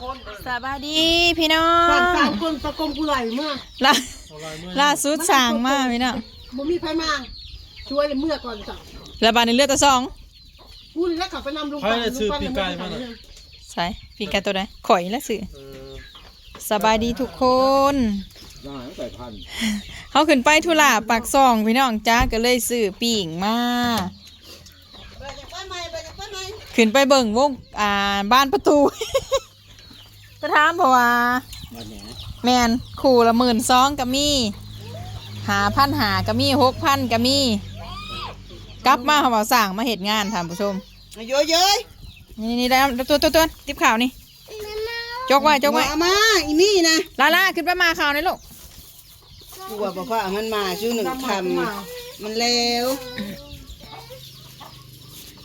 คนเออสบายดีพี่น้อสามงสามคนตะกลมกูไหลเมื่อล่าเอาลายมือล่าสุดสั่งมาพี่น้องบ่มีไผมาช่วยเลยเมื่อก่อนจ้ะแล้วบานในเลือดตะซองกูนี่แหล้วขับไปนำลุงใครจะซื้อปีกไก่มาน่ะใส่ปีกไก่ตัวใดข่อยและสื่อเออสบายดีทุกคนย่างใส่พันธุ์เขาขึ้นไปทุลาปากซองพี่น้องจ้าก็เลยซื้อปีงมาขึ้นไปเบิ่งวงอ่าบ้านประตู ไปถามเพราะว่าบ้านแหนแมนคู่ละหมื่นสองก็มีหาพันหาก็มีหกพันก็มีกลับมาเขาบอกสั่งมาเหตุงานท่านผู้ชม เยอะเย้ยนี่นี่ได้แล้วตัวตัวตัวติบข่าวนี่จกไว้จกไว้มาอีนี่นะลาล่าขึ้นไปมาข่าวนี่ลูกกูว่าบอกว่ามันมาชื่อหนึ่งคำมันแล้ว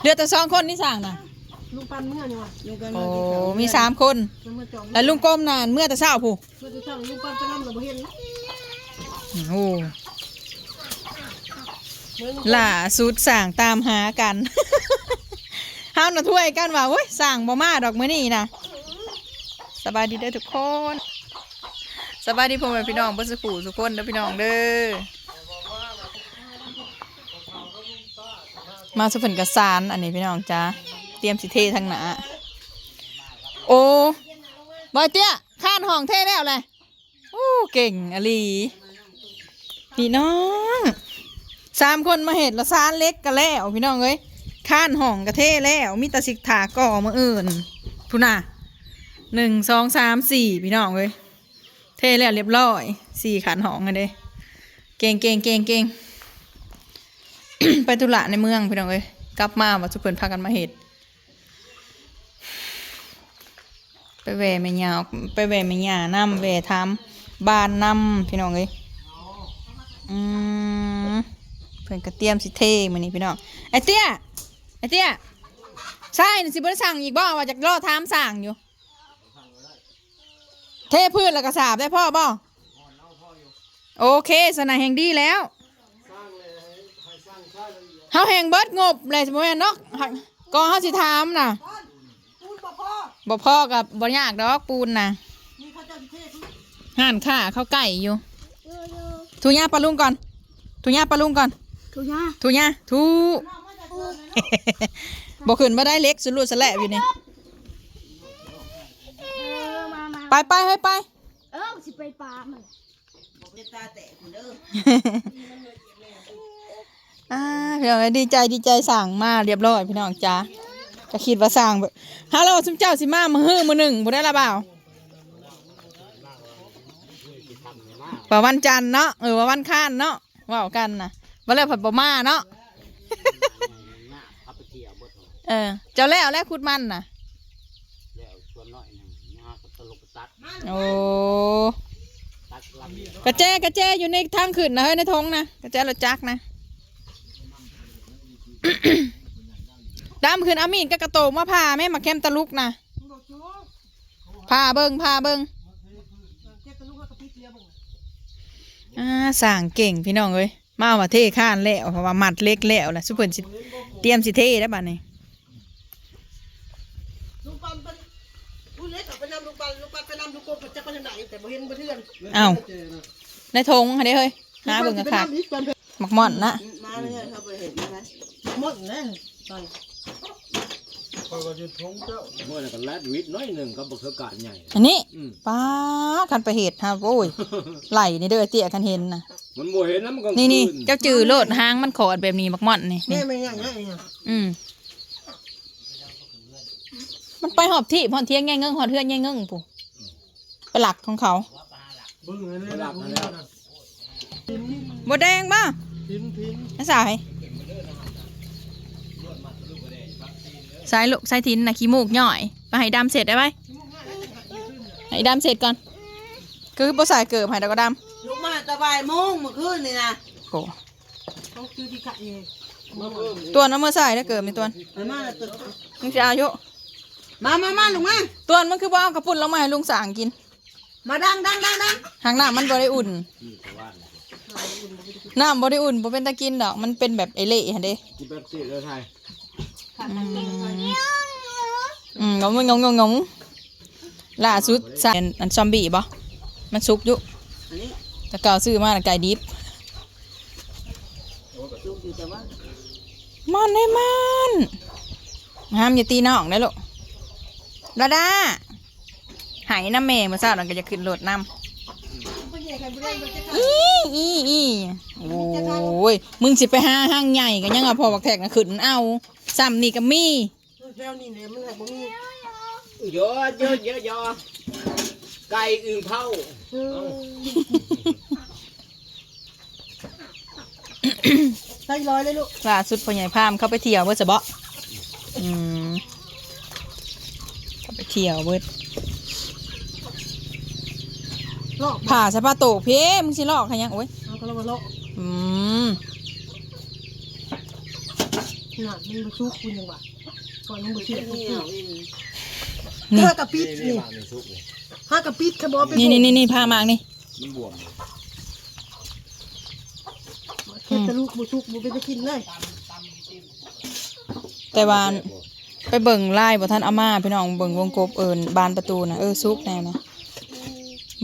เหลือแต่สองคนที่สั่งน่ะ ลุงปันเมื่อนี่วะลุงกันโอ้มาที่เขามีสามคนมันมาจอมแล้วลุงก้มนานเมื่อแต่เช้าผู้เมื่อจะช่างลุงปันไปนำเราบ่เห็นนะโอ้ล่าสุดสั่งตามหากันเฮาน่ะถ้วยกันว่าเว้ยสั่งบ่มาดอกมื้อนี้นะสบายดีเด้อทุกคนสบายดีพ่อแม่พี่น้องเบ่สุขสุกคนเด้อพี่น้องเด้อมาสุพรรณกสารอันนี้พี่น้องจ้า เตรียมสิเททางหนาโอ้บอยเตี้ยข้านห้องเทแล้วเลยโอ้เก่งอลีพี่น้องสามคนมาเห็ดละซานเล็กกันแล้วพี่น้องเอ้ยข้านห้องกะเทแล้วมีตาสิกถาก่อมาอื่นทุน่ะหนึ่งสองสามสี่พี่น้องเอ้ยเทแล้วเรียบร้อยสี่ขันห้องกันเด้เก่งเก่งเก่งเก่งไปธุระในเมืองพี่น้องเอ้ยกลับมาว่าสุเพิ่นพากันมาเห็ดไป แหวแม่ยาวไปแหวแม่ยานํแหวทำบ้านนํพี่น้องเอ้ยอืมเพื่อนกระเตรียมสิเทมันนี่พี่น้องไอเตี้ยไอเตี้ยใช่สิบริสั่งอีกบ่ว่าจากรอทามสั่งอยู่ เทพืชแล้วก็สาบได้พ่อบ่โอเคสนายแห่งดีแล้วเฮาแห่งเบิดงบเลยสมมติเนาะก็เฮาสิถามน่ะ บ่พ่อกับบ่ยากดอกปูนน่ะมีเขาเจ้าสิเททุกห่านข้าเข้าไก่อยู่ทูย่าปลาลุงก่อนทูย่าปลาลุงก่อนทุกย่าทูย่าทูบอกขึ้นมาได้เล็กสุดรูดสแลบอยู่นี่ไปไปไปไปเออสิไปปลามันตาแตกเด้ออ่าพี่น้องดีใจดีใจสั่งมาเรียบร้อยพี่น้องจ้า จะคิดว่าสั่งแบบฮัลโหลซุมเจ้าสิมามือฮื้อมือหนึ่งบ่ได้ละเปล่าว่าวันจันทร์เนาะเออว่าวันค้านเนาะเว่ากันนะว่าแล้วผัดบ่มาเนาะเออ เจ้าแล้วแล้วคุดมันน่ะโอ้กระแจกระแจอยู่ในทางขึ้นนะเฮ้ยในทงนะกระแจเรถจักนะ ดำขึ้นอามีนก็กระโตกมาพาแม่มาแคมตะลุกนะพาเบิงพาเบิงเจ็ดตะลุกแล้วก็พี่เสียบ่อ่าสั่งเก่งพี่น้องเอ้ยมาเอามาเทข้านแล้วเพราะว่ามัดเล็กแล้วแหละสุเพิ่นสิเตรียมสิเทได้วบัดนี้ลุงปันเป็นอุ้ยเล็กเอาไปนำลุงปันลุงปันไปนำลุงกบจะไปทางไหนแต่บ่เห็นบ่เทื่อนอ้าวในทงค่ะเด้เฮ้ยหาเบิ่งกะคักลุงปันสิไปนำอีกปันไปหมักม่อนนะมาเลยเขาไปเห็นไหมหมดแล้ วไปคอยก็จะทงเจ้าเมื่อนั้นก็แลดวิทย์น้อยหนึ่งก็บอกเธอกาศใหญ่ อันนี้อืม ป้าคันไปเหตุฮะโอ้ยไหลนี่เด้อเตี้ยคันเห็นนะมันโมเห็นนะมันก็นี่นี่คืเจ้าจือโลดหางมันขอดแบบนี้หมักม่อนนี่แม่นี่ไม่ง่ายง่ายง่ายอืมมันไปหอบที่พอนเที่ยงแง่เงิงหอดเทือนแง่เงิงปู่ไปหลักของเขาเบิ่งอันนี้นะพวกนี้นะบดแดงป่ะพินพิน น้าสาย สายลูกสายทินนะขี้มูกย่อยไปให้ดำเสร็จได้ไหมให้ดำเสร็จก่อน คือบ่ใส่เกิบให้ดอกกระดลูกมาตะบายโมงเมื่อคืนนี่นะำโอ้เขาคือที่กะเองตัวน้ำมือใส่ได้เกิบมีตัวไปมาแล้วตึกมึงจะเอาอยู่มามามาลุงมาตัวมันคือบ่เอากระปุ่นลงมาให้ลุงสางกินมาดังดังดังดังหางน้ำมันบ่ได้อุ่นน้ำบ่ได้อุ่นบ่เป็นตะกินดอกมันเป็นแบบไอเละหั่นเด้กินแป๊บซี่เลยไทย อืมงงงงงงล่าสุดใส่อันซอมบี้บ่มันซุกอยู่ตะเกาซื้อมาไก่ดิบมันได้มันห้ามอย่าตีน้องได้ลูกดาดาหายน้ำเมย์มาเช้านั่นก็จะขึ้นรถน้ำผู้ใหญ่กันบ่ได้มันจะอีอีอีโอ้ยมึงสิไปหาห้างใหญ่กันยังเอาพอบักแทกนะขึ้นเอา ซ้ำนี่ก็มีแถวนี้เนี่ยมันแบบบ่มีเยอะเยอะเยอะเยอะไก่อึ่งเผาเออใส่ร้อยเลยลูกล่าสุดพ่อใหญ่พามเข้าไปเที่ยวเบิดจะบ่อืมเข้าไปเที่ยวเบิดลอกผ่าสะปาโตกเพมึงสิลอกใครยังโอ้ยเอาก็แล้วมาลอกอืม น่ะมันบ่ชุกคุณยังว่าก่อนมันบ่เสียเหนียวอินนี่ห้ากะปิดนี่วางในซุปเลยห้ากะปิดขบอไปนี่นี่นี่นี่พามากนี่มันบวมแค่ตะลูกบ่ชุกบ่เป็นจะกินเลยแต่ว่าไปเบิ่งไล่บ่ท่านเอามาพี่น้องเบิ่งวงกบเอิญบานประตูนะเออซุกแน่นะ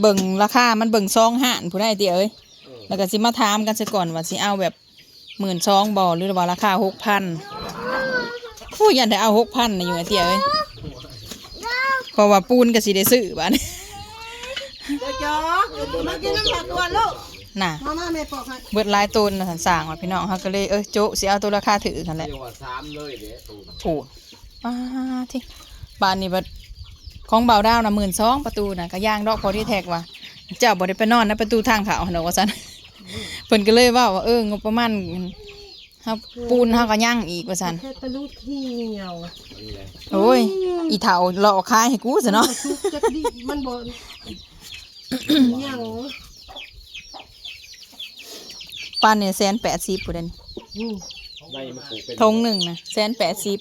เบิ่งราคามันเบิ่งซองห่านผู้ได้เตี้ยเอ้ยแล้วก็สิมาถามกันซะก่อนว่าสิเอาแบบ หมื่นซองบ่หรือว่าราคาหกพันผู้ยันได้เอาหกพันนะอยู่ไอ้เตี้ยเอ้ยเพราะว่าปูนก็สิได้ซื้อบ้านเจ้าจ๋อมากินน้ำผักก่อนลูกน่ะมามาแม่ปอกให้เบิดหลายต้นนะสันสร้างว่าพี่น้องเขาก็เลยเออโจะสิเอาตัวราคาถือกันแหละเรียกว่าสามเลยเด้ตูนโอ้ป้าที่บ้านนี้บัดของเบาดาวนะหมื่นสองประตูนะก็ย่างดอกพอที่แท็กว่าเจ้าบ่ได้ไปนอนนะประตูทางเขาหนอกว่าซั่น เพิ่นก็เลยว่าว่าเอองบประมาณเฮาปูนเฮาก็ย่างอีกว่าซั่นแค่ตะลูกเหี่ยวนี่แหละโอ้ย อีเฒ่าหลอกขายให้กูซะเนาะชุกจักดีมันบ่หยังปานนี่แสนแปดสิบพุ่นเด้นอืมได้มาปลูกเป็นทงหนึ่งนะแสนแปดสิบ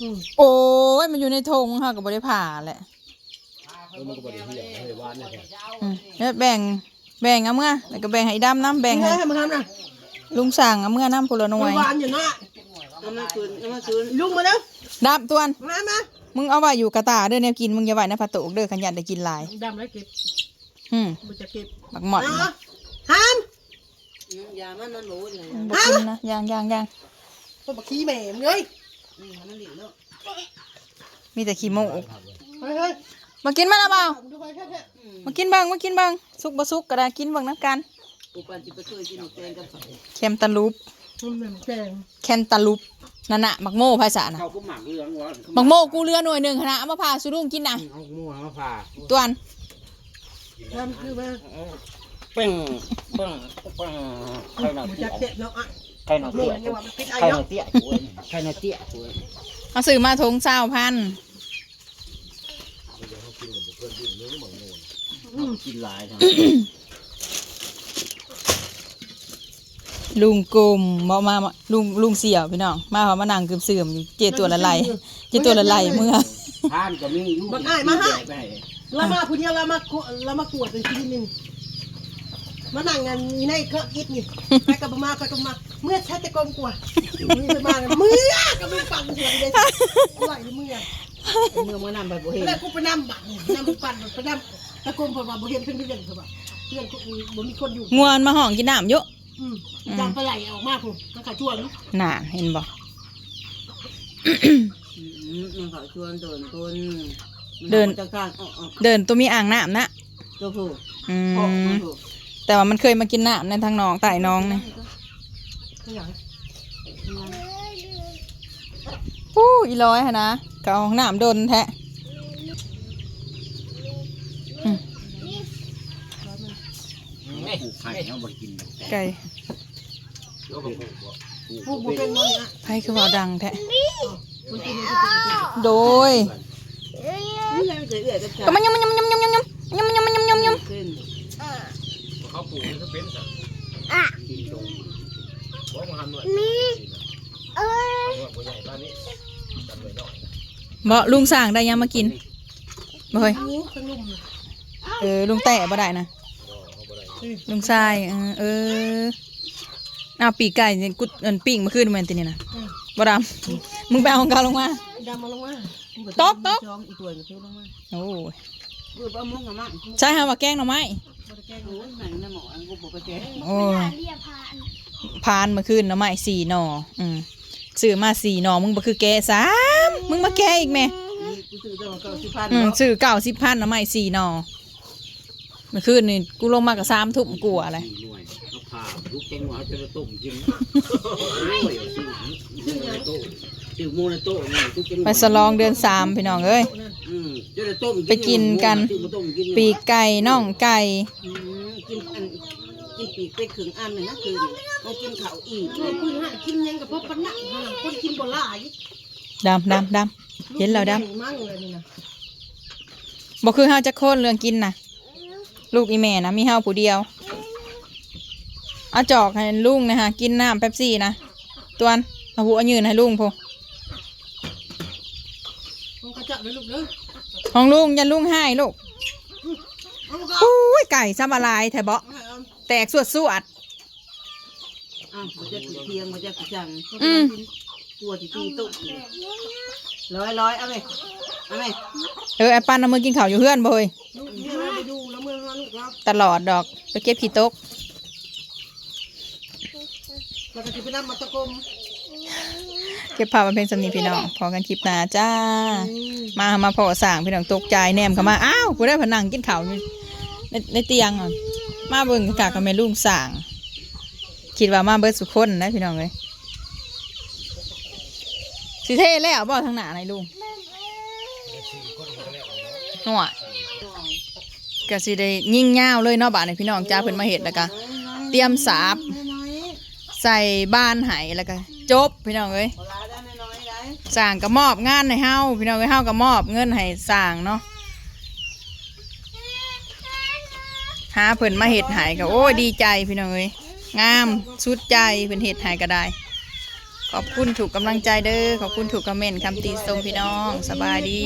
อืมโอ้ยมันอยู่ในทงเฮาก็บ่ได้ผ่าแหละเออมันก็บ่ได้เหี่ยวเฮ้ยหวานเนี่ยแท้อืมแล้วแบ่ง แบ่งเอาเมื่อแล้วก็แบ่งให้อีดำน้ำแบ่งให้ให้มาทำนะลุงสั่งเอาเมื่อน้ำพุละหน่วยหวานอยู่เนาะเอามาคืนเอามาคืนลุงมาแล้วดับตวนมามามึงเอาไว้อยู่กระตาเด้อแนวกินมึงอย่าไว้ในผัดโตกเด้อขันยันได้กินหลายดำแล้วเก็บอืมบ่จะเก็บบักหมอดเอานะห้ามยามันมันรู้เลยบ่กินนะย่างย่างย่างตัวบักขี้แม่มึงเอ้ยนี่มันหลีกแล้วมีแต่ขี้โมกเฮ้ยเฮ้ย มากินมาแล้วเปล่าดูไปแค่แค่มากินเบ้างมากินเบ้างสุกบ่สุกก็ได้กินเบ้างน้ำกันอุปันจิไปเคยกินหนูแกงกับไข่เค็มตะลุบมันเหมือนแกงแคนตะลุบนั่นน่ะมักโม่ภาษาน่ะเขาก็หมักเรื่องว่ามักโม่กูเรือหน่วยหนึ่งคณะเอามาพาสุรุ่งกินน่ะเอาหมูมาผ่าตวนทำคือว่าเป้งเป้งเป้งไข่หน่อบ่เตี้จะยเก็บเนาะอะไข่หน่อโม่เตี้ยยังว่ามันปิดไอ้ไข่หน่อเนาะเตี้ยกูไข่หน่อเตี้ยกูเอาซื้อมาทงเศร้าพัน อืม กินหลายทั้งลุงกลมบ่มามาลุงลุงเสี่ยวพี่น้อง มาเขามานั่งกึมเสื่อมอยู่เจตัวละไหลเจตัวละไหลเมื่อทานก็มีลูกบักอ้ายมาให้ไปเรามาผู้เดียวเรามากวเรามากวดเป็นชีวิตนึงมานั่งกันนี่ในก็อิดนี่ไปกับมาไปกับมาเมื่อชัดจะกลมกว่ามือไปมากันมือกับมือปั่นหัวเลยไหลมือเมื่อเมื่อนำไปบ่เห็นแล้วกูไปนำบัตรนำปั่นไปนำ ตะโกนเผื่อว่าบ่เห็นเพื่อนเพื่อนเผื่อว่าเพื่อนกูบ่มีคนอยู่งวนมาห้องกินน้ำเยอะอืมจังไปไหลออกมาผมมันขาชวนน่ะเห็นบ่มันเขาชวนเดินคนจะกลางออกออกเดินตัวมีอ่างน้ำนะตัวผู้อืออกมผู้แต่ว่ามันเคยมากินน้ำในทางหน้องใต้หน้องนี่ไม่อยากปู้อีร้อยฮะนะกเอาห้องน้ำโดนแท้อืม ปลูกไข่เอาบ่กินไก่พวกบ่เป็นมันนะไผคือว่าดังแท้มันกินมันกินโดย นี่แหละมันจะเอื้อกับก็มันยำมันยำมันยำมันยำมันยำมันยำมันยำมันยำมันยำขึ้นเขาปลูกมันก็เป็นสัตว์กินตรงว่ามันทำหน่อยเอ้ยว่าใหญ่บ้านนี้จำไว้หน่อยบ่ลุงสั่งได้ยังมากินบ่เฮ้ยนิ้วขนมเออลุงแตะบ่ได้นะ ลุงทรายเออเออเอาปีกไก่เนี่ยกุดเอินปิ้งมาขึ้นมาติเนี่ยนะบ่ดำมึงไปเอาของเก่าลงมาดำมาลงมาตกตกจองอีตัวกับเธอลงมาโอ้ยเบื่อป้ามุ้งกับมั่งใช่ฮะว่าแกล้งหน่อไม้โอ้ยหนังน้ำหมออันกูบอกไปแกโอ้ยเรียพานพานเมื่อคืนหน่อไม้สี่หน่ออืมซื้อมาสี่หน่อมึงบ่คือแกสามมึงมาแกอีกแม่กูซื้อตัวเก่าสิพันอืมเนาะซื้อเก้าสิบพันหน่อไม้สี่หน่อเมื่อคืนนี่กูลงมากับสามทุ่มกลัวอะไรหน่วยเอาผ่าลูกจังหวะจะต้มกินโอ้ยชื่อโมนาโต้ชื่อโมนาโต้นี่ทุกจังหวะไปสลองเดือนสามพี่น้องเอ้ย อืมจะได้ต้มไปกินกันชื่อมาต้มกินปีกไก่น่องไก่อืมกินอันกินปีกเป็ดขึงอันหนึ่งนะคืนมากินข้าวอีกเลยพื้นหากินยังกับพวกปนนักหาคนกินบ่หลายดำดำดำ เห็นแล้วดมั่งเลยนี่นะำบอกคือเฮาจะโค่นเรื่องกินนะ ลูกอีแม่นะมีเฮาผู้เดียวเอาจอกให้ลุงนะฮะกินน้ำเป๊ปซี่นะตวนเอาหัวยืนให้ลุงพอมันกระจับเลยลูกเด้อของลุงอย่าลุงให้ลูกเอาลูกเอาอุ้ยไก่ซับอะไรแถบเบาะเอาแตกสวดสวดอ้าวมันจะกี่เทียงมันจะกี่จังอืมกลัวที่ตีตุ๊กร้อยร้อยเอาไหมเอาไหมเออไอ้ปันเอามือกินข้าวอยู่เฮือนบ่เฮ้ย เมื่อหาลูกเราตลอดดอก ไปเก็บขี้ตกเราก็จะไปนำมาตะกมเก็บภาพมาเป็นสำนีพี่น้องพอกันคลิปหน้าจ้า มามาพอสั่งพี่น้องตกใจแนมเข้ามา อ้าวกูได้ผนังกินข้าวอยู่ในในเตียงอะมาเบิ่งกากกับแม่ลุงสั่งคิดว่ามาเบิดสุกคนนะพี่น้องเลยสิเท่แล้วบ่ทางหน้าไหนลุงหัว ก็สิได้ยิ่งยาวเลยเนาะบาดนี้พี่น้องจ้าเพิ่นมาเห็ดแล้วก็เตรียมสาบใส่บ้านไหแล้วก็จบพี่น้องเอ้ยเวลาได้น้อยสั่งก็มอบงานให้เฮาพี่น้องเอ้ยเฮาก็มอบเงินให้สั่งเนาะหาเพิ่นมาเฮ็ดให้ก็โอ้ยดีใจพี่น้องเอ้ยงามสุดใจเพิ่นเฮ็ดให้ก็ได้ ขอบคุณถูกกำลังใจเด้อขอบคุณถูกคอมเมนต์คำติชมพี่น้องสบายดี